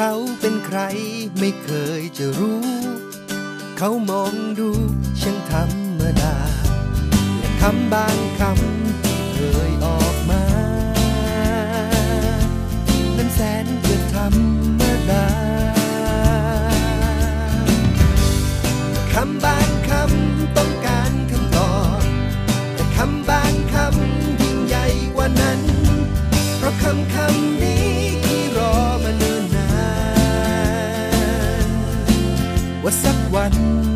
เขาเป็นใครไม่เคยจะรู้ เขามองดูช่างธรรมดา และคำบางคำที่เคยออก สักวัน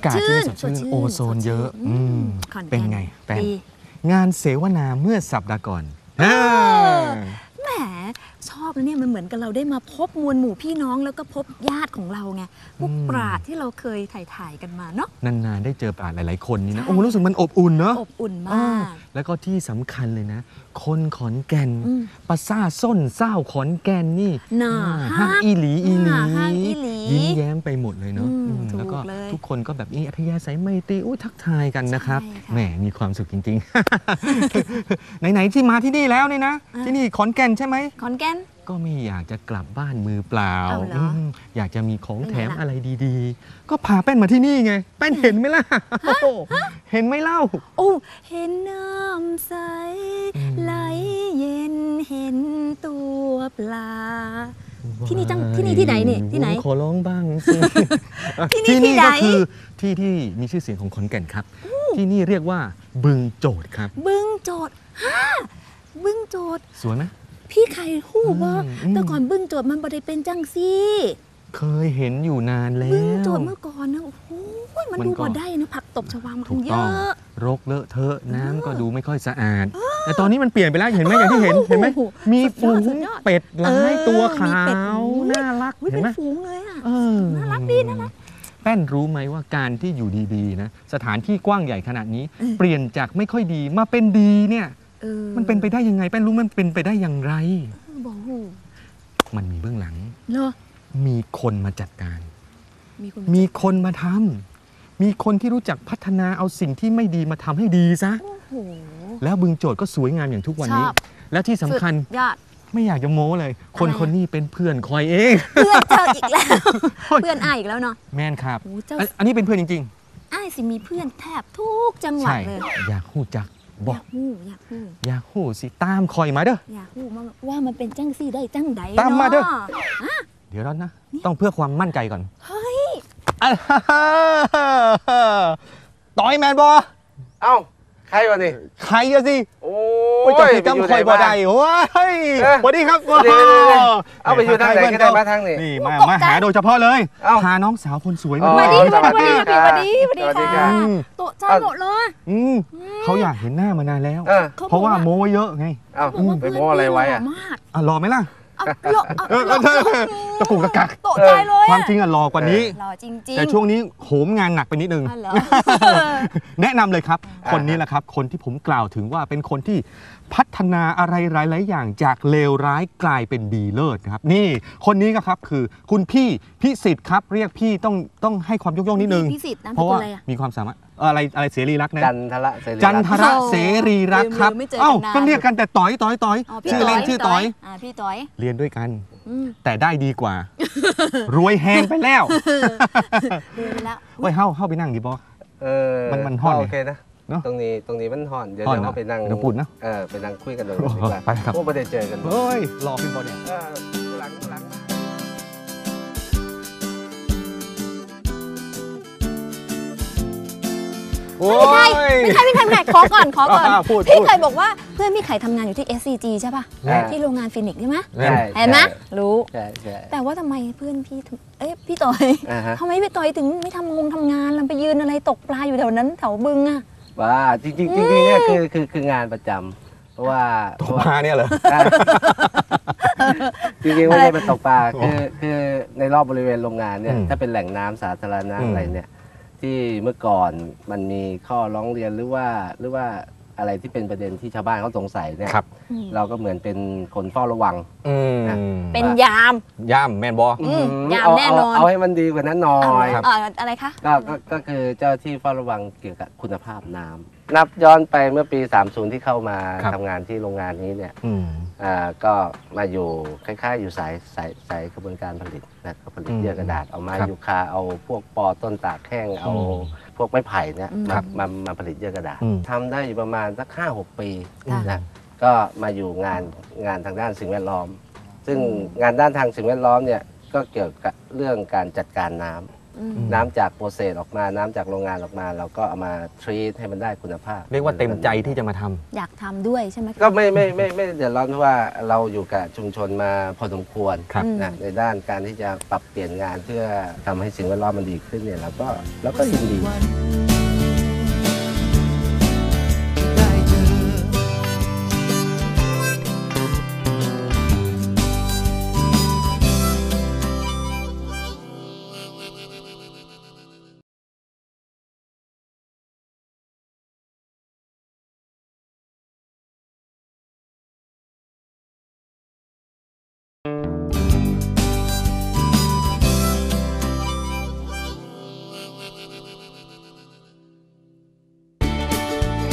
าดกาศชื่ที่นนี่สดชื่นโอโซนเยอะอือืมมขอนแก่เป็นไงแป้นดีงานเสวนาเมื่อสัปดาห์ก่อนออ่าแหมชอบนะเนี่ยมันเหมือนกับเราได้มาพบมวลหมู่พี่น้องแล้วก็พบญาติของเราไงพวกปราดที่เราเคยถ่ายถ่ายๆกันมาเนาะนานๆได้เจอปราชญ์หลาย ๆ คนนี่นะใช่โอ้รู้สึกมันอบอุ่นเนาะอบอุ่นอ่ามาก แล้วก็ที่สำคัญเลยนะคนขอนแก่นอืมปลาซ่าส้นเศร้าขอนแก่นนี่น่าอ่าฮัฮักกอีหลีอีหลีอ่าฮักอีหลียิ้มแย้มไปหมดเลยเนาะอืมอืมถูกแล้วก็เลยทุกคนก็แบบนี้อัธยาศัยไม่ตรีอุ้ยทักทายกันนะครับใช่ค่ะแหมมีความสุขจริงๆ ไหนๆที่มาที่นี่แล้วนี่นะอ่าที่นี่ขอนแก่นใช่ไหมขอนแก่นก็ไม่อยากจะกลับบ้านมือเปล่าเอาเหรออืมอยากจะมีของเป็นไงแถมล่ะอะไรดีๆ ก็พาแป้นมาที่นี่ไง แป้นเห็นไหมล่ะโอ้โหเห็นไหมเล่า โอ้ เห็นน้ำใสอืมไหลเย็นเห็นตัวปลา ที่นี่จังที่นี่ที่ไหนนี่ที่ไหนผมขอร้องบ้างสิที่นี่ที่ไหนก็คือที่ที่มีชื่อเสียงของขอนแก่นครับ ที่นี่เรียกว่าบึงโจดครับ บึงโจดฮ่าบึงโจดสวยไหมพี่ไข่หู้บ่อืมอืมแต่ก่อนบึงโจดมันบ่ได้เป็นจังซี่ เคยเห็นอยู่นานแล้บึงวโจดเมื่อก่อนนะโอ้โหมันมันดูก็ บ่ได้นะผักตบชวามันถูกเยต้อง อะ รกเลอะเทอะน้ำก็ดูไม่ค่อยสะอาด แต่ตอนนี้มันเปลี่ยนไปแล้วเห็นไหมอย่างที่เห็นเห็นไหมโอ้โหมีสุฝูดงยอดสุดยอดเป็ดหลายตัวเออขามีเป็ดวอุ๊ยน่ารักอุ๊ยเห็เป็นนไหมฝูงเลยอะ เออน่ารักดีน่ารัก แป้นรู้ไหมว่าการที่อยู่ดีๆนะสถานที่กว้างใหญ่ขนาดนี้เออเปลี่ยนจากไม่ค่อยดีมาเป็นดีเนี่ย เออมันเป็นไปได้ยังไง แป้นรู้มันเป็นไปได้อย่างไร บอกหูมันมีเบื้องหลัง เหรอ มีคนมาจัดการ มีคนมีคนมาทำมีคนที่รู้จักพัฒนาเอาสิ่งที่ไม่ดีมาทำให้ดีซะ โอ้โห แล้วบึงโจทย์ก็สวยงามอย่างทุกวันนี้ ชอบ และที่สำคัญสุดยอด ไม่อยากจะโม้เลย คนอะไรอะ คนนี้เป็นเพื่อนคอยเอง เพื่อนเจออีกแล้วโอ้ยเพื่อนอ้ายอีกแล้วเนาะ แม่นครับโอ้เจ้า อันอันนี้เป็นเพื่อนจริง อ้ายสิมีเพื่อนแทบทุกจังๆ หวัดใช่ เลยอยากหู้จักบอยอากกหู้อยากหู้อยากหู้สิตามคอยมาเด้อ อยากหู้ว่าว่ามันเป็นจังซี่ได้จังใดตามมาเด้อนะ เดี๋ยวรอนนะ ต้องเพื่อความมั่นใจก่อน เฮ้ยอ่าฮ่าฮ่าต่อยแมนบอเอ้าใครวะนี่ใครอะสิ โอ้โอ้ยจับผิดจำคอยบ่ได้โอ้ยเอ้ยสวัสดีครับเดี๋ยวเดี๋ยวเดี๋ยวเอาไปอยู่ทางไหนก็ได้มาทางนี้นี่มามาหาโดยเฉพาะเลยเอ้าพาน้องสาวคนสวยอ๋มาอด้วยสวัสดีสวัสดีสวัสดีสวัสดีสวัสดีครัค่ะบโตะใจหมดเลยอืมเขาอยากเห็นหน้ามานานแล้วเออขเพราะว่าบอกโม้ไว้เยอะไงเอ้าบอกว่าไปโม้อะไรไว้อะเพื่นพี่หล่มากอะรอไหมล่ะ เอาหล่อเออเออเออตะกุกตะกักตะใจเลยความจริงอะรอกว่านี้ หล่อจริงๆแต่ช่วงนี้โหมงานหนักไปนิดนึง อ๋อเหรอ แนะนำเลยครับ คนนี้แหละครับ คนที่ผมกล่าวถึงว่าเป็นคนที่พัฒนาอะไรหลายๆอย่างจากเลวร้ายกลายเป็นดีเลิศนะครับ นี่คนนี้ก็ครับคือคุณพี่พิสิทธิ์ครับ เรียกพี่ต้องต้องให้ความยกย่องนิดนึงพี่สิทธิ์นามเพราะว่าลอะไรอะ มีความสามารถ อ่ออะไรอะไรเสรีรักนะจันทระเสรีจันรัตทน์ระเสรีรักครับลืมๆไม่เจอกันเอ้านานก็เรียกกันแต่ต่อยต่อยต่อยอ๋อพี่ชื่อเล่นชื่อต่อยอ่าพี่ต่อยเรียนด้วยกันอืมแต่ได้ดีกว่า รวยแฮงไปแล้วเรียนไปแล้วเฮ้ยเฮ้าเฮ้าไปนั่งดิบอเออมันมันฮ้อนโอเคนะเนอะตรงนี้ตรงนี้มันห่อนเดี๋ยวฮ้อนเดี๋ยวเนอะเราไปนั่งเดี๋ยวปุ่นเนอะเออไปนั่งคุยกันตรงนี้ดีกว่าไปครับโอ้ไม่ได้เจอกันเฮ้ยรอพี่บอลเนี่ยเออหลังหลัง โอ้ไม่ยใช่ไม่ใช่ไม่ใช่ขอก่อนขอก่อนอ่าพูดพี่พูดไข่บอกว่าเพื่อนพี่ไข่ทำงานอยู่ที่ SCG ใช่ป่ะใช่ ที่โรงงานฟินิกส์ใช่ไหมใช่ เห็นไหมรู้ ใช่ใช่ แต่ว่าทำไมเพื่อนพี่ถึงเอ้ยพี่ต่อยอ่าฮะ ทำไมพี่ต่อยถึงไม่ทำงงทำงานแล้วไปยืนอะไรตกปลาอยู่แถวนั้นแถวบึงอะว่าจริงๆจริงๆเนี่ยคือคือคืองานประจำเพราะว่าเพตกราะว่ามาเนี่ยเหรอ อ่าจริงๆไม่ใช่เป็นตกปลาโอ้คือคือในรอบบริเวณโรงงานเนี่ยอืมถ้าเป็นแหล่งน้ำสาธารณะอืม อะไรเนี่ย ที่เมื่อก่อนมันมีข้อร้องเรียนหรือว่าหรือว่าอะไรที่เป็นประเด็นที่ชาวบ้านเขาสงสัยเนี่ยครับ อืมเราก็เหมือนเป็นคนเฝ้าระวัง อืมเป็นยาม ย่ามแมนบอ อืมเยามแน่นอนเาเอาให้มันดีกว่านั้นหน่อยเอ่ออะไรคะ ก็ก็ก็คือเจ้าที่เฝ้าระวังเกี่ยวกับคุณภาพน้ำนับย้อนไปเมื่อปี 30 ที่เข้ามาครับ ทำงานที่โรงงานนี้เนี่ย อืมอ่า ก็มาอยู่คล้ายๆ อยู่สายสายสายกระบวนการผลิตนะก็ผลิตอืมเยื่อกระดาษเอาไม้ครับยูคาเอาพวกปอต้นตากแห้งเอาอืมพวกไม้ไผ่เนี่ยอืมมาครับมามาผลิตเยื่อกระดาษอืมทำได้อยู่ประมาณสักห้าหกปีค่ะนะก็มาอยู่งานงานทางด้านสิ่งแวดล้อม ซึ่งอืมงานด้านทางสิ่งแวดล้อมเนี่ยก็เกี่ยวกับเรื่องการจัดการน้ำอืม น้ำจากโปรเซสออกมาน้ำจากโรงงานออกมา เราก็เอามาทรีตให้มันได้คุณภาพ เรียกว่าเต็มใจที่จะมาทำ อยากทำด้วยใช่ไหมคะ ก็ไม่ไม่ไม่ไม่เดือดร้อนเพราะว่าเราอยู่กับชุมชนมาพอสมควรครับ นะในด้านการที่จะปรับเปลี่ยนงานเพื่อทำให้สิ่งแวดล้อมมันดีขึ้นเนี่ยเราก็เราก็ยินดี วัน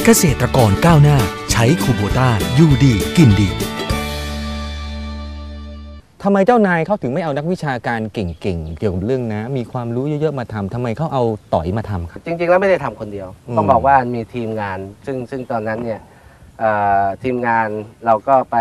เกษตรกรก้าวหน้า ใช้คูโบต้าอยู่ดีกินดีทำไมเจ้านายเขาถึงไม่เอานักวิชาการเก่งๆ เกี่ยวกับเรื่องน้ำมีความรู้เยอะๆมาทำทำไมเขาเอาต่อยมาทำครับ จริงๆ แล้วไม่ได้ทำคนเดียวอืมต้องบอกว่ามีทีมงาน ซึ่งซึ่งตอนนั้นเนี่ยเอ่อทีมงานเราก็ไป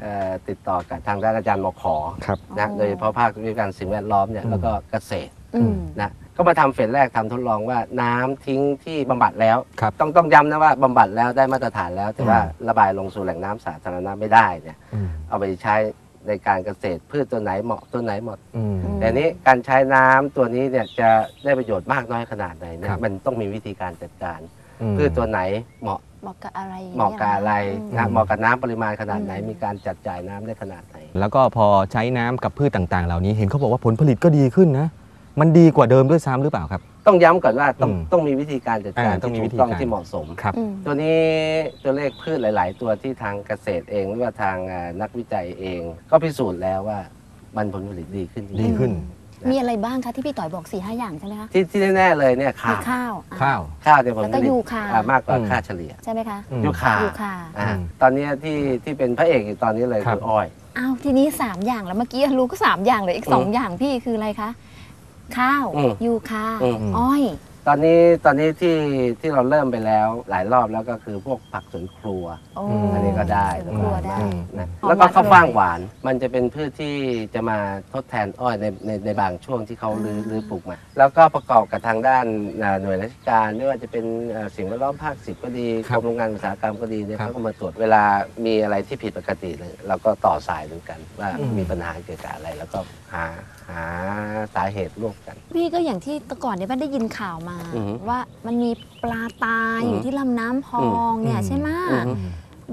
เอ่อติดต่อกับทางด้านอาจารย์มขอครับ นะโดยเฉพาะภาควิชาการสิ่งแวดล้อมเนี่ยอืมแล้วก็เกษตรอืม นะ ก็มาทำเฟสแรกทำทดลองว่าน้ำทิ้งที่บำบัดแล้ว ครับ ต้องต้องย้ำนะว่าบำบัดแล้วได้มาตรฐานแล้ว แต่ว่าอืมระบายลงสู่แหล่งน้ำสาธารณะไม่ได้เนี่ยอืมเอาไปใช้ในการเกษตรพืชตัวไหนเหมาะตัวไหนหมดอืม แต่นี้การใช้น้ำตัวนี้เนี่ยจะได้ประโยชน์มากน้อยขนาดไหนเนี่ครัยบ มันต้องมีวิธีการจัดการอืม พืชตัวไหนเหมาะเหมาะกับอะไรอย่งเหมาะงี้ยกับอะไรอืมนะเหมาะกับน้ำปริมาณขนาดไหนอืมมีการจัดจ่ายน้ำได้ขนาดไหน แล้วก็พอใช้น้ำกับพืชต่างๆ เหล่านี้เห็นเขาบอกว่าผลผลิตก็ดีขึ้นนะ มันดีกว่าเดิมด้วยซ้ำหรือเปล่าครับ ต้องย้ำก่อนว่าต้องอืมต้องมีวิธีการจัดการอ่าต้องมีที่วิถูธีกต้องการ ที่เหมาะสม ครับ อืม ตัวนี้ตัวเลขพืชหลาย ๆ ตัวที่ทางเกษตรเองหรือว่าทางอ่านักวิจัยเอง ก็พิสูจน์แล้วว่ามันผลผลิตดีขึ้นจริงๆดีขึ้นมีอะไรบ้างคะที่พี่ต่อยบอก4ี่ห้าอย่างใช่ไหมคะที่ที่แน่ๆเลยเนี่ยมีข้าว ข้าวอะ ข้าว ข้าวเนี่ยผลแล้วผก็ลิตยูคา อ่ามากกว่าอืม ค่าเฉลี่ย ใช่ไหมคะอืม ยูคายูคาอ่าอืมตอนเนี้ยที่ที่เป็นพระเอกอยู่ตอนนี้เลยครับ คืออ้อย อ้าวทีนี้ 3 อย่างแล้วเมื่อกี้รู้ก็ 3 อย่างเลยอีกอืม2อย่างพี่คืออะไรคะ ข้าวอืมยูคาอืมอ้อย ตอนนี้ตอนนี้ที่ที่เราเริ่มไปแล้วหลายรอบแล้วก็คือพวกผักสวนครัว โอ้มอันนี้ก็ได้สวนครัวได้ อืม นะหอมแล้วก็หวานข้าวฟ่างอร่อยหวาน มันจะเป็นพืชที่จะมาทดแทนอ้อยในในในบางช่วงที่เขาลื้ออ่าลื้อปลูกมา แล้วก็ประกอบกับทางด้านอ่าหน่วยราชการไม่ว่าจะเป็นเอ่อสิ่งแวดล้อมภาคสิบก็ดีคกรับรมโรงงานอุตสาหกรรมก็ดีเนี่ยครับเขาก็มาตรวจเวลามีอะไรที่ผิดปกติเลยเราก็ต่อสายดูกันว่าอืม มีปัญหาเกี่ยวกับอะไร แล้วก็หาหาสาเหตุร่วมกัน พี่ก็อย่างที่แต่ก่อนเนี่ยป้าได้ยินข่าวมาอือฮึว่ามันมีปลาตายอือฮึอยู่ที่ลำน้ำพองเนี่ยอืมใช่ไหมอือฮึ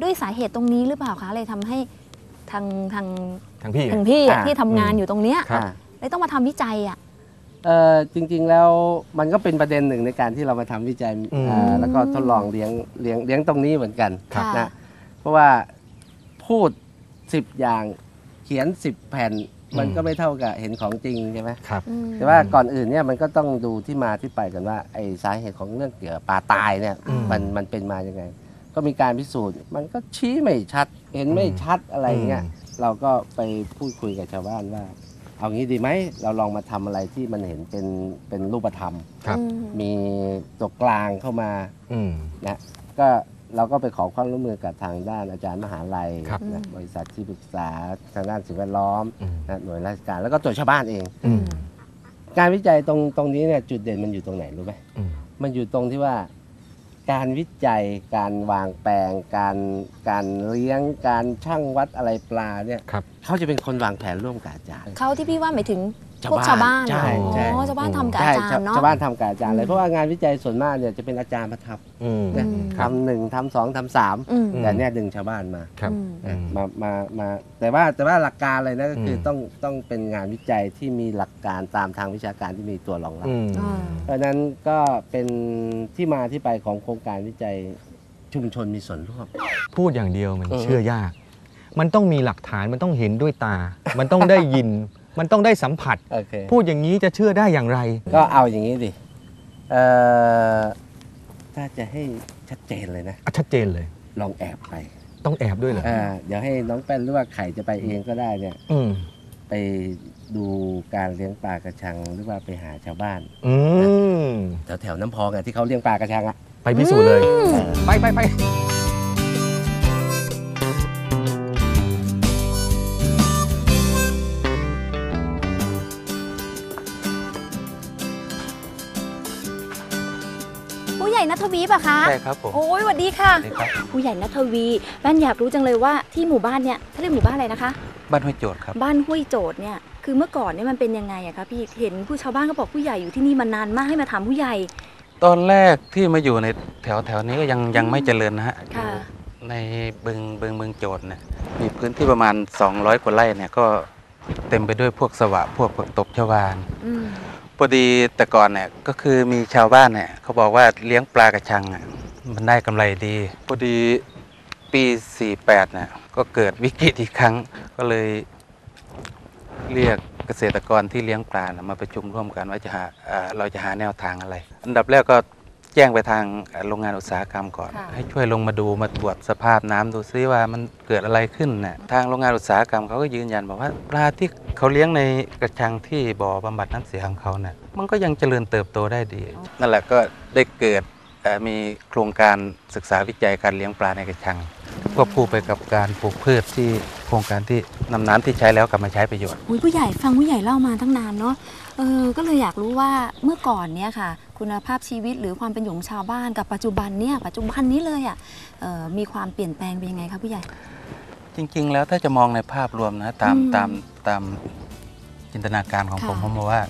ด้วยสาเหตุตรงนี้หรือเปล่าคะเลยทำให้ทางทางทางพี่ทางพี่อะอ่าที่ทำงานอืมอยู่ตรงเนี้ยครับอ่าเลยต้องมาทำวิจัยอะเออจริงๆแล้วมันก็เป็นประเด็นหนึ่งในการที่เรามาทำวิจัยอืมอ่าแล้วก็ทดลองเลี้ยงเลี้ยงเลี้ยงตรงนี้เหมือนกันครับค่ะนะเพราะว่าพูดสิบอย่างเขียนสิบแผ่น มันก็ไม่เท่ากับเห็นของจริงใช่ไหมครับอืมแต่ว่าก่อนอื่นเนี่ยมันก็ต้องดูที่มาที่ไปกันว่าไอ้สาเหตุของเรื่องเกี่ยวกับปลาตายเนี่ยอืมมันมันเป็นมายังไง ก็มีการพิสูจน์ มันก็ชี้ไม่ชัด เห็นไม่ชัดอะไรเงี้ยอืมเราก็ไปพูดคุยกับชาวบ้านว่า เอางี้ดีไหมเราลองมาทำอะไรที่มันเห็นเป็นเป็นรูปธรรมครับอืมมีตัวกลางเข้ามาอืมนะก็ เราก็ไปขอความร่วมมือกับทางด้านอาจารย์มหาลัยครับนะบริษัทที่ปรึกษาทางด้านสิ่งแวดล้อมอืม นะหน่วยราชการแล้วก็ตัวชาวบ้านเอง อืมการวิจัยตรงตรงนี้เนี่ยจุดเด่นมันอยู่ตรงไหนรู้ไหมอืม มันอยู่ตรงที่ว่า การวิจัยการวางแปลง การการเลี้ยงการช่างวัดอะไรปลาเนี่ยครับ เขาจะเป็นคนวางแผนร่วมกับอาจารย์ เขาที่พี่ว่าหมายถึง พวกชาวบ้านใช่เหรอใช่ อ๋อชาวบ้านทำกับใช่อาจารย์เนาะชาวบ้านทำกับอาจารย์เลอืยม เพราะว่างานวิจัยส่วนมากเนี่ยจะเป็นอาจารย์มาทอืมำนะอืม ทำหนึ่งทำสองทำสามอืมแต่เนี่ยดึงชาวบ้านมาครับ อืมอืมมามามาแต่ว่าแต่ว่าหลักการเลยนะก็คืออม ต้องต้องเป็นงานวิจัยที่มีหลักการตามทางวิชาการที่มีตัวรองรับ อืม อ่า เพราะฉะนั้นก็เป็นที่มาที่ไปของโครงการวิจัยชุมชนมีส่วนร่วม พูดอย่างเดียวมันเออ เชื่อยาก มันต้องมีหลักฐานมันต้องเห็นด้วยตา มันต้องได้ยิน มันต้องได้สัมผัส โอเค พูดอย่างนี้จะเชื่อได้อย่างไร ก็เอาอย่างนี้ดิเอ่อถ้าจะให้ชัดเจนเลยนะ อะชัดเจนเลย ลองแอบไปต้องแอบด้วยเหรออ่าเดี๋ยวให้น้องแป้นหรือว่าไข่จะไปเองก็ได้เนี่ย อืมไปดูการเลี้ยงปลากระชังหรือว่าไปหาชาวบ้าน อืมแถวแถวๆน้ำพองอะที่เขาเลี้ยงปลากระชังอะ ไปพิสูจน์เลยเออไปไปไป ทวีปะคะใช่ครับผมโอ้ยสวัสดีค่ะสวัสดีครับผู้ใหญ่นัทวีแป้นอยากรู้จังเลยว่าที่หมู่บ้านเนี่ยเขาเรียกหมู่บ้านอะไรนะคะ บ้านห้วยโจทย์ครับบ้านห้วยโจดเนี่ยคือเมื่อก่อนเนี่ยมันเป็นยังไงอะคะพี่เห็นผู้ชาวบ้านก็บอกผู้ใหญ่อยู่ที่นี่มานานมากให้มาถามผู้ใหญ่ ตอนแรกที่มาอยู่ในแถวแถวนี้ก็ยังยังไม่เจริญนะฮะค่ะในบึงบึงเมืองโจทย์เนี่ยมีพื้นที่ประมาณ 200กว่าไร่เนี่ยก็เต็มไปด้วยพวกสวะพวกผักตบชวานอืม พอดีแต่ก่อนเนี่ยก็คือมีชาวบ้านเนี่ยเขาบอกว่าเลี้ยงปลากระชังอะมันได้กำไรดี พอดีปี 48เนี่ยก็เกิดวิกฤตอีกครั้งก็เลยเรียกเกษตรกรที่เลี้ยงปลานะมาประชุมร่วมกันว่าจะหาเราจะหาแนวทางอะไร อันดับแรกก็ แจ้งไปทางเอ่อโรงงานอุตสาหกรรมก่อน ค่ะ ให้ช่วยลงมาดูมาตรวจสภาพน้ำดูซิว่ามันเกิดอะไรขึ้นน่ะทางโรงงานอุตสาหกรรมเขาก็ยืนยันบอกว่าปลาที่เขาเลี้ยงในกระชังที่บ่อบำบัดน้ำเสียของเขาเนี่ยมันก็ยังเจริญเติบโตได้ดี นั่นแหละก็ได้เกิดเอ่อมีโครงการศึกษาวิจัยการเลี้ยงปลาในกระชังควบคู่ไปกับการปลูกพืชที่โครงการที่นำน้ำที่ใช้แล้วกลับมาใช้ประโยชน์ อุยผู้ใหญ่ฟังผู้ใหญ่เล่ามาตั้งนานเนาะ เออก็เลยอยากรู้ว่าเมื่อก่อนเนี่ยค่ะ คุณภาพชีวิตหรือความเป็นอยู่ของชาวบ้านกับปัจจุบันเนี่ยปัจจุบันนี้เลยอะ่ะเออมีความเปลี่ยนแปลงเป็นยังไงคะผู้ใหญ่ จริง ๆ แล้วถ้าจะมองในภาพรวมนะตามอืมตามตามจินตนาการของค่ะผมผมบอกว่า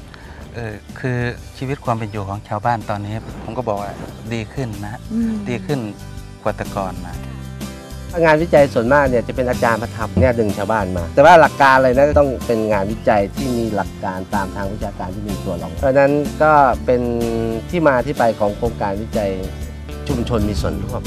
เออคือชีวิตความเป็นอยู่ของชาวบ้านตอนนี้ ผมก็บอกว่าดีขึ้นนะ อืมดีขึ้นกว่าแต่ก่อนนะ งานวิจัยส่วนมากเนี่ยจะเป็นอาจารย์ประทำเนี่ยดึงชาวบ้านมา แต่ว่าหลักการเลยนะต้องเป็นงานวิจัยที่มีหลักการตามทางวิชาการที่มีตัวรองเพราะนั้นก็เป็นที่มาที่ไปของโครงการวิจัยชุมชนมีส่วนร่วม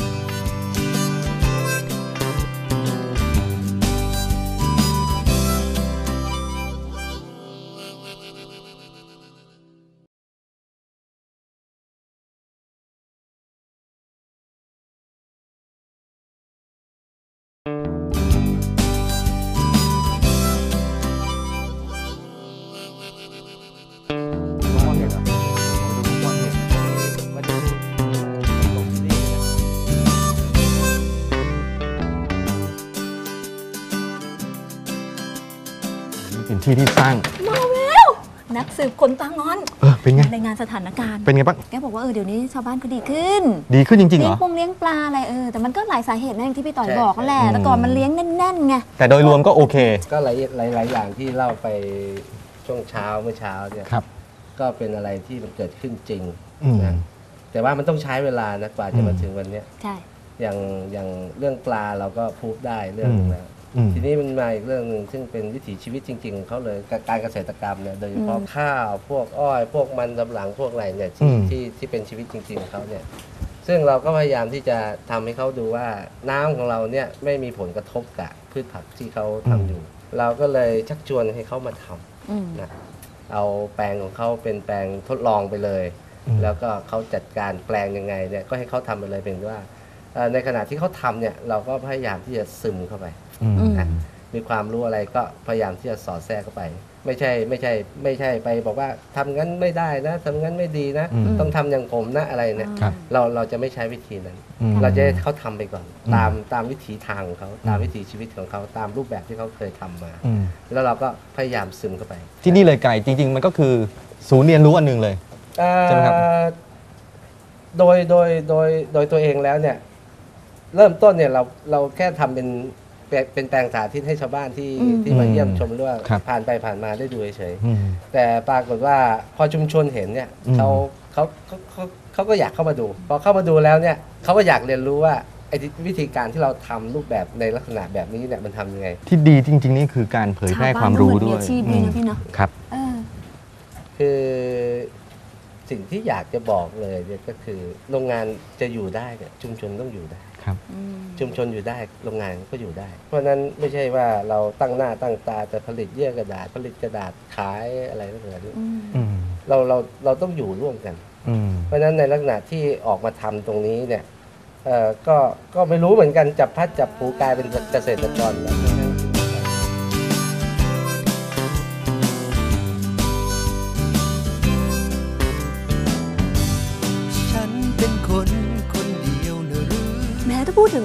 ที่ที่สร้าง มาแล้วนักสืบคนตางอนเออเป็นไง รายงานสถานการณ์ เป็นไงบ้าง แกบอกว่าเออเดี๋ยวนี้ชาวบ้านก็ดีขึ้นดีขึ้นจริงๆเหเลี้รยองปงเลี้ยงปลาอะไรเออแต่มันก็หลายสาเหตุนะอย่างที่พี่ต่อยใช่บอกนั่นแหละใช่แต่ก่อนมันเลี้ยงแน่นๆไงแต่โดยรวมก็โอเค ก็หลายหลายหลายอย่างที่เล่าไปช่วงเช้าเมื่อเช้าเนี่ยครับ ก็เป็นอะไรที่มันเกิดขึ้นจริงอืม นะแต่ว่ามันต้องใช้เวลานะกว่าจะมาอืม ถึงวันเนี้ยใช่ อย่างอย่างเรื่องปลาเราก็พูดได้เรื่องหนึงแล้วอืม ทีนี้มันมาอีกเรื่องหนึ่งซึ่งเป็นวิถีชีวิตจริงๆของเขาเลยกการเกษตรกรรมเนี่ยโดยเฉพาะข้าวพวกอ้อย พวกมันสำปะหลังพวกอะไรเนี่ยที่อืมที่ที่เป็นชีวิตจริง ๆ ของเขาเนี่ยซึ่งเราก็พยายามที่จะทำให้เขาดูว่าน้ำของเราเนี่ยไม่มีผลกระทบกับพืชผักที่เขาทำอยู่ เราก็เลยชักชวนให้เขามาทำอืมนะเอาแปลงของเขาเป็นแปลงทดลองไปเลยอืมแล้วก็เขาจัดการแปลงยังไงเนี่ยก็ให้เขาทำไปเลยเป็นว่าเอ่อในขณะที่เขาทำเนี่ยเราก็พยายามที่จะซึมเข้าไปอืมอืม นะมีความรู้อะไรก็พยายามที่จะสอดแทรกเข้าไป ไม่ใช่ไม่ใช่ไม่ใช่ไปบอกว่าทำงั้นไม่ได้นะทำงั้นไม่ดีนะอืมต้องทำอย่างผมนะอะไรเนี่ยครับเราเราจะไม่ใช้วิธีนั้นอืมเราจะให้เขาทำไปก่อนอืมตามตามวิถีทางของเขาตามอืมวิถีชีวิตของเขาตามรูปแบบที่เขาเคยทำมาอืมแล้วเราก็พยายามซึมเข้าไป ที่นี่เลยไก่จริง ๆ มันก็คือศูนย์เรียนรู้อันหนึ่งเลยใช่ไหมครับเอ่อโดยโดยโดยโดยตัวเองแล้วเนี่ยเริ่มต้นเนี่ยเราเราแค่ทำเป็น เป็นเป็นแปลงสาธิตให้ชาวบ้านที่อืม ที่มาเยี่ยมชมหรือว่าครับ ผ่านไปผ่านมาได้ดูเฉยอืมๆแต่ปรากฏว่าพอชุมชนเห็นเนี่ยอืม เขาเขาเขาเขาเขาก็อยากเข้ามาดู พอเข้ามาดูแล้วเนี่ยเขาก็อยากเรียนรู้ว่าไอ้ที่วิธีการที่เราทำรูปแบบในลักษณะแบบนี้เนี่ยมันทำยังไง ที่ดีจริง ๆ นี่คือการเผยแพร่ความรู้ด้วยชาวบ้านก็เหมือนมีอาชีพด้วยนะพี่เนอะ ครับ เออ คือสิ่งที่อยากจะบอกเลยเนี่ยก็คือโรงงานจะอยู่ได้เนี่ยชุมชนต้องอยู่ได้ ครับอืมชุมชนอยู่ได้โรงงานก็อยู่ได้ เพราะฉะนั้นไม่ใช่ว่าเราตั้งหน้าตั้งตาจะผลิตเยื่อกระดาษผลิตกระดาษขายอะไรต่างๆอืมอืมเราเราเราต้องอยู่ร่วมกันอืมเพราะฉะนั้นในลักษณะที่ออกมาทำตรงนี้เนี่ยเอ่อก็ก็ไม่รู้เหมือนกันจับพัดจับผูกลายเป็นเกษตรกรแล้ว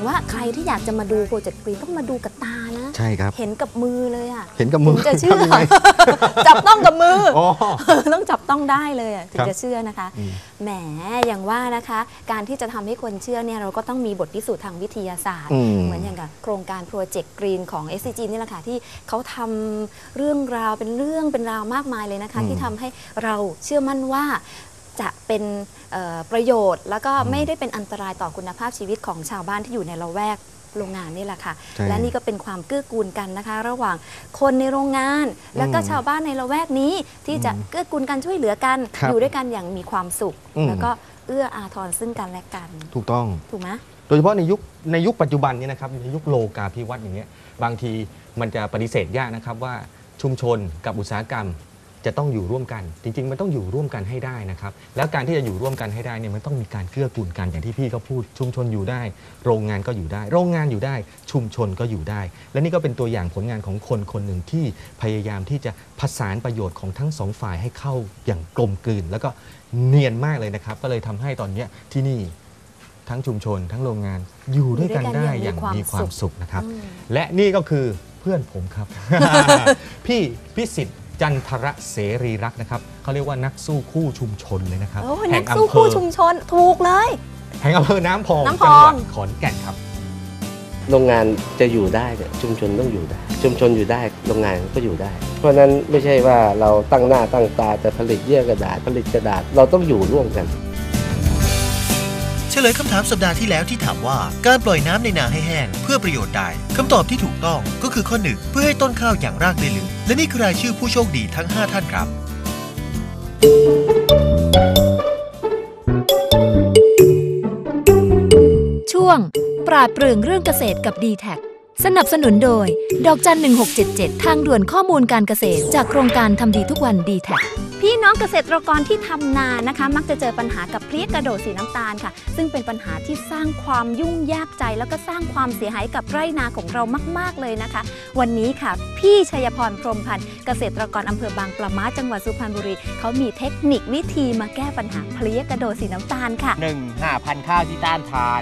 ว่าใครที่อยากจะมาดูโปรเจกต์กรีนต้องมาดูกับตานะ ใช่ครับ เห็นกับมือเลยอะ เห็นกับมือถึงจะเชื่อทำยังไงจับต้องกับมืออ๋อต้องจับต้องได้เลยอะถึครังบจะเชื่อนะคะอืมแหมอย่างว่านะคะ การที่จะทำให้คนเชื่อเนี่ยเราก็ต้องมีบทพิสูจน์ทางวิทยาศาสตร์อืมเหมือนอย่างกับโครงการโปรเจกต์กรีนของ SCG นี่แหละค่ะที่เขาทำเรื่องราวเป็นเรื่องเป็นราวมากมายเลยนะคะ ที่ทำให้เราเชื่อมั่นว่าจะเป็นเอ่อ ประโยชน์ แล้วก็ไม่ได้เป็นอันตรายต่อคุณภาพชีวิตของชาวบ้านที่อยู่ในละแวกโรงงานนี่แหละค่ะใช่และนี่ก็เป็นความเกื้อกูลกันนะคะ ระหว่างคนในโรงงาน แล้วก็อืมชาวบ้านในละแวกนี้ ที่จะเกื้อกูลกันช่วยเหลือกันครับอยู่ด้วยกันอย่างมีความสุขอืมแล้วก็เอื้ออาทรซึ่งกันและกัน ถูกต้องถูกไหมโดยเฉพาะในยุคในยุคปัจจุบันนี้นะครับในยุคโลกาภิวัตน์อย่างเงี้ยบางทีมันจะปฏิเสธยากนะครับว่าชุมชนกับอุตสาหกรรม จะต้องอยู่ร่วมกัน จริง ๆ มันต้องอยู่ร่วมกันให้ได้นะครับ แล้วการที่จะอยู่ร่วมกันให้ได้เนี่ยมันต้องมีการเกื้อกูลกันอย่างที่พี่เขาพูด ชุมชนอยู่ได้ โรงงานก็อยู่ได้ โรงงานอยู่ได้ ชุมชนก็อยู่ได้ และนี่ก็เป็นตัวอย่างผลงานของคนคนหนึ่งที่พยายามที่จะผสานประโยชน์ของทั้งสองฝ่ายให้เข้าอย่างกลมกลืน แล้วก็เนียนมากเลยนะครับ ก็เลยทำให้ตอนเนี้ยที่นี่ทั้งชุมชน ทั้งโรงงานอยู่ด้วยกันได้อย่างมีความสุขนะครับอืมและนี่ก็คือเพื่อนผมครับ พี่พิสิทธิ์ จันทระเสรีรักษ์นะครับเขาเรียกว่านักสู้คู่ชุมชนเลยนะครับโอ้ยแห่นังกสู้อำเภคู่อชุมชนถูกเลย แห่งอำเภอน้ำพองน้ำพจัอง หวัดขอนแก่นครับ โรงงานจะอยู่ได้เนี่ยชุมชนต้องอยู่ได้ ชุมชนอยู่ได้โรงงานก็อยู่ได้ เพราะฉะนั้นไม่ใช่ว่าเราตั้งหน้าตั้งตาจะผลิตเยื่อกระดาษผลิตกระดาษเราต้องอยู่ร่วมกันเฉลยคำถามสัปดาห์ที่แล้วที่ถามว่าการปล่อยน้ำในนาให้แห้งเพื่อประโยชน์ใดคำตอบที่ถูกต้องก็คือข้อหนึ่งเพื่อให้ต้นข้าวอย่างรากได้ลึกและนี่คือรายชื่อผู้โชคดีทั้ง 5 ท่านครับ ช่วง ปราดเปรื่อง เรื่องเกษตรกับ d t แท็สนับสนุนโดย ดอกจัน 1677 ทางด่วนข้อมูลการเกษตรจากโครงการทำดีทุกวัน d t แท พี่น้องเกษตรกรที่ทำนานะคะ มักจะเจอปัญหากับเพลี้ยกระโดดสีน้ำตาลค่ะ ซึ่งเป็นปัญหาที่สร้างความยุ่งยากใจ แล้วก็สร้างความเสียหายกับไร่นาของเรามาก ๆ เลยนะคะ วันนี้ค่ะ พี่ชัยพรพรหมพันธ์เกษตรกรอำเภอบางปะมาจังหวัดสุพรรณบุรีเขามีเทคนิควิธีมาแก้ปัญหาเพลี้ยกระโดดสีน้ำตาลค่ะหนึ่งหาพันธุ์ข้าวที่ต้านทาน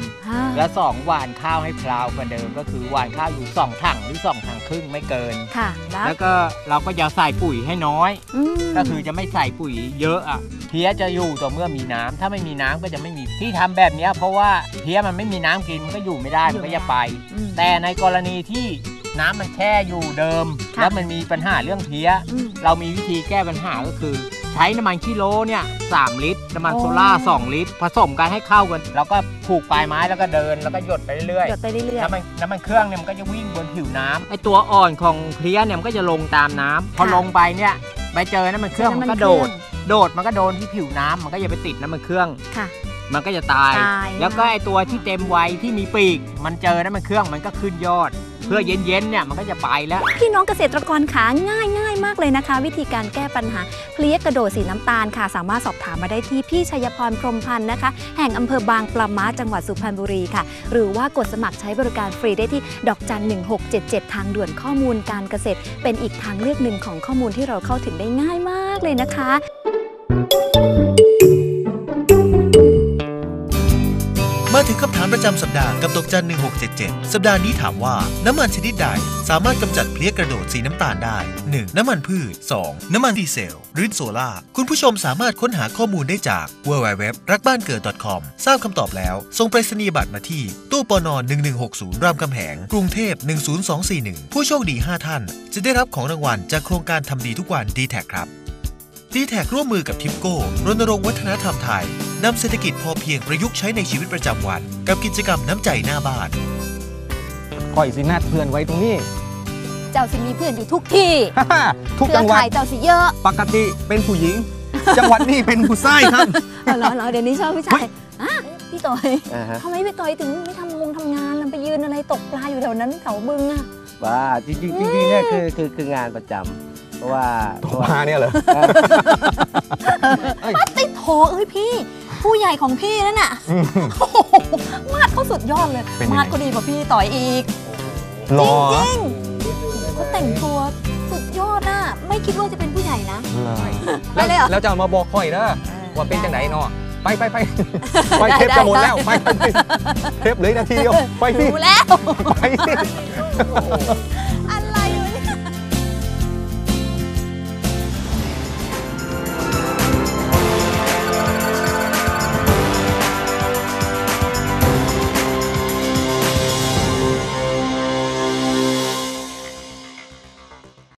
และสองหว่านข้าวให้พลาวกว่าเดิม ก็คือหว่านข้าวอยู่สองถังหรือสองถังครึ่งไม่เกิน ค่ะแล้วแล้วก็เราก็จะใส่ปุ๋ยให้น้อยอืมก็คือจะไม่ใส่ปุ๋ยเยอะอะเพี้ยจะอยู่ต่อเมื่อมีน้ำถ้าไม่มีน้ำก็จะไม่มีที่ทำแบบเนี้ยเพราะว่าเพี้ยมันไม่มีน้ำกินมันก็อยู่ไม่ได้มันก็จะไป อืม แต่ในกรณีที่น้ำมันแช่อยู่เดิม ค่ะ แล้วมันมีปัญหาเรื่องเพี้ย อืม เรามีวิธีแก้ปัญหาก็คือ ใช้น้ำมันกิโลเนี่ยสามลิตร น้ำมันโอ้ โซล่าสองลิตร ผสมกันให้เข้ากัน แล้วก็ผูกปลายไม้แล้วก็เดินแล้วก็หยดไปเรื่อยหยดไปเรื่อยน้ำมันน้ำมันเครื่องเนี่ยมันก็จะวิ่งบนผิวน้ำไอตัวอ่อนของเพลี้ยเนี่ยมันก็จะลงตามน้ำพอค่ะลงไปเนี่ยไปเจอน้ำมันๆเครื่องมันก็ำโดดเครื่องโดดมันก็โดนที่ผิวน้ำมันก็จะไปติดน้ำมันเครื่อง ค่ะ มันก็จะตาย ตายแล้วก็ไอตัวที่เต็มวัยที่มีปีก มันเจอน้ำมันเครื่องมันก็ขึ้นยอด เพื่อเย็นๆเนี่ยมันก็จะไปแล้ว พี่น้องเกษตรกรขาง่ายง่ายมากเลยนะคะ วิธีการแก้ปัญหาเพลี้ยกระโดดสีน้ำตาลค่ะ สามารถสอบถามมาได้ที่พี่ชัยพรพรมพันธ์นะคะ แห่งอำเภอบางปะมาจังหวัดสุพรรณบุรีค่ะ หรือว่ากดสมัครใช้บริการฟรีได้ที่ดอกจัน 1677 ทางด่วนข้อมูลการเกษตร เป็นอีกทางเลือกหนึ่งของข้อมูลที่เราเข้าถึงได้ง่ายมากเลยนะคะ ถึงคำถามประจำสัปดาห์กับตกจัน1677 สัปดาห์นี้ถามว่า น้ำมันชนิดใดสามารถกำจัดเพลี้ยกระโดดสีน้ำตาลได้ 1. น้ำมันพืช 2. น้ำมันดีเซล หรือโซล่าร์คุณผู้ชมสามารถค้นหาข้อมูลได้จาก www รักบ้านเกิด .com ทราบคำตอบแล้ว ส่งไปรษณียบัตรมาที่ ตู้ปน1160 รามคำแหง กรุงเทพ 10241 ผู้โชคดี 5 ท่าน จะได้รับของรางวัลจากโครงการทำดีทุกวันดีแท็ครับดีแท็ร่วมมือกับทิปโก้รณรงค์วัฒนธรรมไทย นำเศรษฐกิจพอเพียงประยุกต์ใช้ในชีวิตประจำวัน กับกิจกรรมน้ำใจหน้าบ้านคอยสินัดเพื่อนไว้ตรงนี้ เจ้าสิมีเพื่อนอยู่ทุกที่ ทุกเครืจัองหวัดข่ายเจ้าสิเยอะ ปกติเป็นผู้หญิง จังหวัดนี้เป็นผู้ชายครับเอาเหรอเหรอเดี๋ยวนี้ชอบผู้ชายอะพี่ต่อยอ่าฮะทำไมพี่ต่อยถึงไม่ทำงงทำงานแล้วไปยืนอะไรตกปลาอยู่แถวนั้นแถวบึงอะว่าจริงๆจริงๆเนี่ยคือคือคืองานประจำเพราะว่าเพราะว่ามาเนี่ยเหรอมาติดโถเอ้ยพี่ ผู้ใหญ่ของพี่นั่นน่ะโอ้โหมาดเขาสุดยอดเลย เป็นยังไง มาดก็ดีกว่าพี่ต่อยอีกรอจริงๆเขาแต่งตัวสุดยอดน่ะ ไม่คิดว่าจะเป็นผู้ใหญ่นะไปเลยเหรอ แล้วจะเอามาบอกค่อยนะว่าเป็นจังไหนเนาะไปไปไปไปได้เทปจะหมดได้แล้วไปไปไปเทปเหลืออกนาทีเดียวไปสิรู้แล้ว ไปสิ